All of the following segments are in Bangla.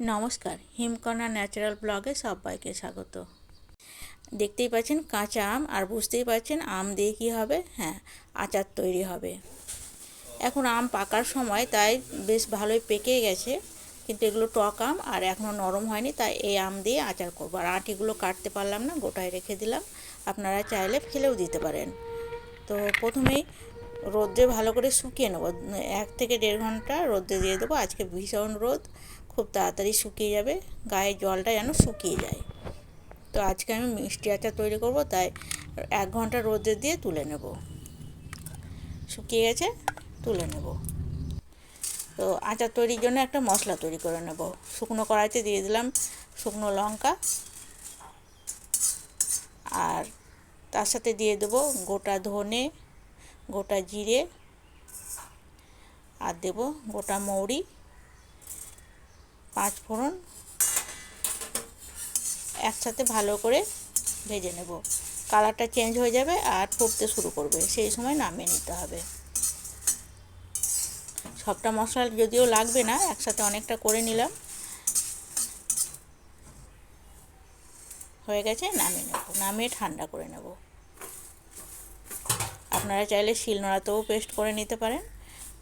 নমস্কার হিমকণা ন্যাচারাল ব্লগে সবাইকে স্বাগত। দেখতেই পাচ্ছেন কাঁচা আম আর বুঝতেই পারছেন আম দিয়ে কী হবে? হ্যাঁ আচার তৈরি হবে। এখন আম পাকার সময় তাই বেশ ভালোই পেকে গেছে, কিন্তু এগুলো টক আম আর এখনও নরম হয়নি, তাই এই আম দিয়ে আচার করব। আর আটিগুলো কাটতে পারলাম না, গোটায় রেখে দিলাম। আপনারা চাইলে ফেলেও দিতে পারেন। তো প্রথমেই রোদ্রে ভালো করে শুকিয়ে নেব। এক থেকে দেড় ঘণ্টা রোদ্রে দিয়ে দেবো। আজকে ভীষণ রোদ খুব তাড়াতাড়ি শুকিয়ে যাবে, গায়ের জলটা যেন শুকিয়ে যায়। তো আজকে আমি মিষ্টি আচার তৈরি করব, তাই এক ঘণ্টা রোদে দিয়ে তুলে নেব। শুকিয়ে গেছে, তুলে নেব। তো আচার তৈরির জন্য একটা মশলা তৈরি করে নেব। শুকনো কড়াইতে দিয়ে দিলাম শুকনো লঙ্কা। আর তার সাথে দিয়ে দেবো গোটা ধনে, গোটা জিরে। আর দেব গোটা মৌরি। পাঁচ ফোড়ন একসাথে ভালো করে ভেজে নেব। কালারটা চেঞ্জ হয়ে যাবে আর ফুটতে শুরু করবে। সেই সময় নামিয়ে নিতে হবে। সবটা মশলা যদিও লাগবে না, একসাথে অনেকটা করে নিলাম। হয়ে গেছে, নামিয়ে নেব। নামিয়ে ঠান্ডা করে নেব। আপনারা চাইলে শিলনোড়াতেও পেস্ট করে নিতে পারেন।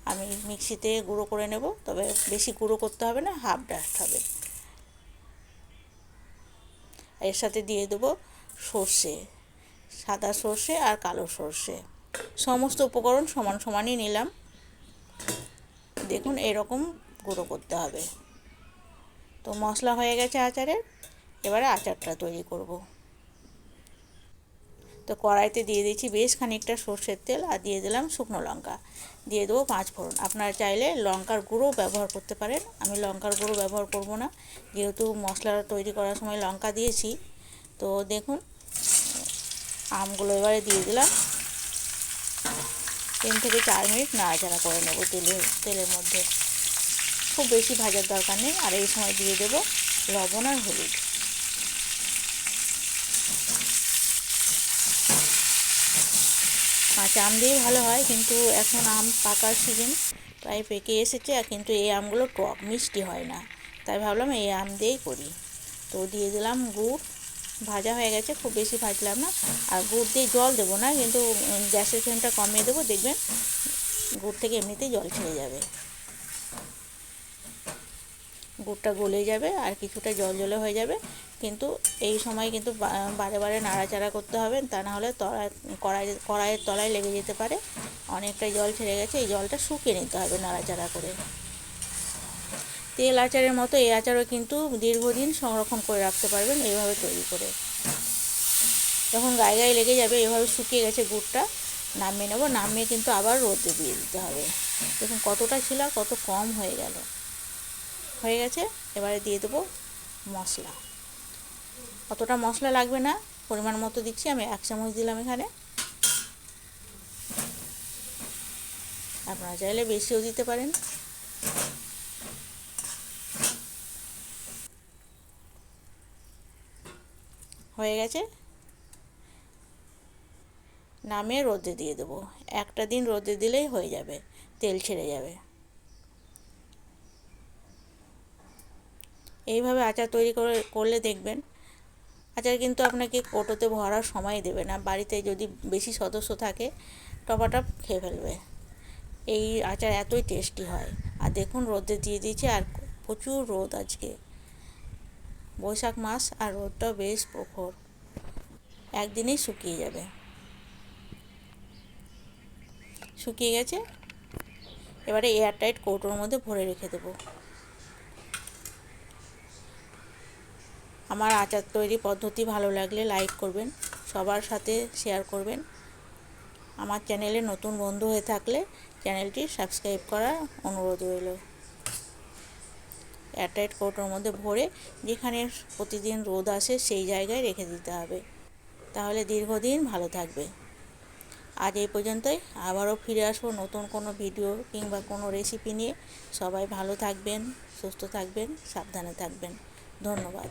আমি মিক্সিতে গুঁড়ো করে নেব, তবে বেশি গুঁড়ো করতে হবে না, হাফ ডাস্ট হবে। এর সাথে দিয়ে দেবো সর্ষে, সাদা সর্ষে আর কালো সর্ষে। সমস্ত উপকরণ সমান সমানই নিলাম। দেখুন, এরকম গুঁড়ো করতে হবে। তো মশলা হয়ে গেছে আচারের, এবারে আচারটা তৈরি করব। তো কড়াইতে দিয়ে দিয়েছি বেশ খানিকটা সর্ষের তেল আর দিয়ে দিলাম শুকনো লঙ্কা। দিয়ে দেবো পাঁচ ফোড়ন। আপনারা চাইলে লঙ্কার গুঁড়ো ব্যবহার করতে পারেন। আমি লঙ্কার গুঁড়ো ব্যবহার করব না। যেহেতু মশলা তৈরি করার সময় লঙ্কা দিয়েছি। তো দেখুন, আমগুলো এবারে দিয়ে দিলাম। তিন থেকে চার মিনিট নাড়াচাড়া করে নেব তেলের তেলের মধ্যে। খুব বেশি ভাজার দরকার নেই। আর এই সময় দিয়ে দেবো লবণ আর হলুদ। কাঁচা আম দিয়েই ভালো হয়, কিন্তু এখন আম পাকার সিজন প্রায় পেকে এসেছে আর কিন্তু এই আমগুলো টক, মিষ্টি হয় না। তাই ভাবলাম এই আম দিয়েই করি। তো দিয়ে দিলাম গুড়, ভাজা হয়ে গেছে, খুব বেশি ভাজলাম না। আর গুড় দিয়ে জল দেবো না, কিন্তু গ্যাসের ফ্লেমটা কমিয়ে দেবো, দেখবেন গুড় থেকে এমনিতেই জল ছেড়ে যাবে। গুড়টা গলে যাবে আর কিছুটা জল জলে হয়ে যাবে। কিন্তু এই সময় কিন্তু বারে বারে নাড়াচাড়া করতে হবে, তা না হলে তলায় কড়াই কড়াইয়ের তলায় লেগে যেতে পারে। অনেকটা জল ছেড়ে গেছে, এই জলটা শুকিয়ে নিতে হবে নাড়াচাড়া করে। তেল আচারের মতো এই আচারও কিন্তু দীর্ঘদিন সংরক্ষণ করে রাখতে পারবেন এইভাবে তৈরি করে। যখন গায়ে গায়ে লেগে যাবে, এভাবে শুকিয়ে গেছে গুড়টা, নামিয়ে নেব, নামিয়ে কিন্তু আবার রোদে দিয়ে দিতে হবে। দেখুন কতটা ছিল কত কম হয়ে গেল। হয়ে গেছে, এবারে দিয়ে দেবো মশলা। অতটা মশলা লাগবে না। পরিমাণ মতো দিচ্ছি, আমি এক চামচ দিলাম এখানে। আপনারা চাইলে বেশিও দিতে পারেন। হয়ে গেছে। নামিয়ে রোদে দিয়ে দেবো। একটা দিন রোদে দিলেই হয়ে যাবে, তেল ছেড়ে যাবে। এইভাবে আচার তৈরি করে, করলে দেখবেন আচার কিন্তু আপনাকে কোটোতে ভরার সময় দেবে না। বাড়িতে যদি বেশি সদস্য থাকে, টপাটপ খেয়ে ফেলবে। এই আচার এতই টেস্টি হয়। আর দেখুন, রোদে দিয়ে দিয়েছি, আর প্রচুর রোদ আজকে। বৈশাখ মাস, আর রোদটাও বেশ প্রখর। একদিনেই শুকিয়ে যাবে। শুকিয়ে গেছে। এবারে এয়ারটাইট কৌটোর মধ্যে ভরে রেখে দেবো। আমার আচার তৈরি পদ্ধতি ভালো লাগলে লাইক করবেন, সবার সাথে শেয়ার করবেন। আমার চ্যানেলে নতুন বন্ধু হয়ে থাকলে চ্যানেলটি সাবস্ক্রাইব করার অনুরোধ রইল। এয়ারটাইট কৌটোর মধ্যে ভরে যেখানে প্রতিদিন রোদ আসে সেই জায়গায় রেখে দিতে হবে। তাহলে দীর্ঘদিন ভালো থাকবে। আজ এই পর্যন্তই। আবারও ফিরে আসব নতুন কোনো ভিডিও কিংবা কোনো রেসিপি নিয়ে। সবাই ভালো থাকবেন, সুস্থ থাকবেন, সাবধানে থাকবেন। ধন্যবাদ।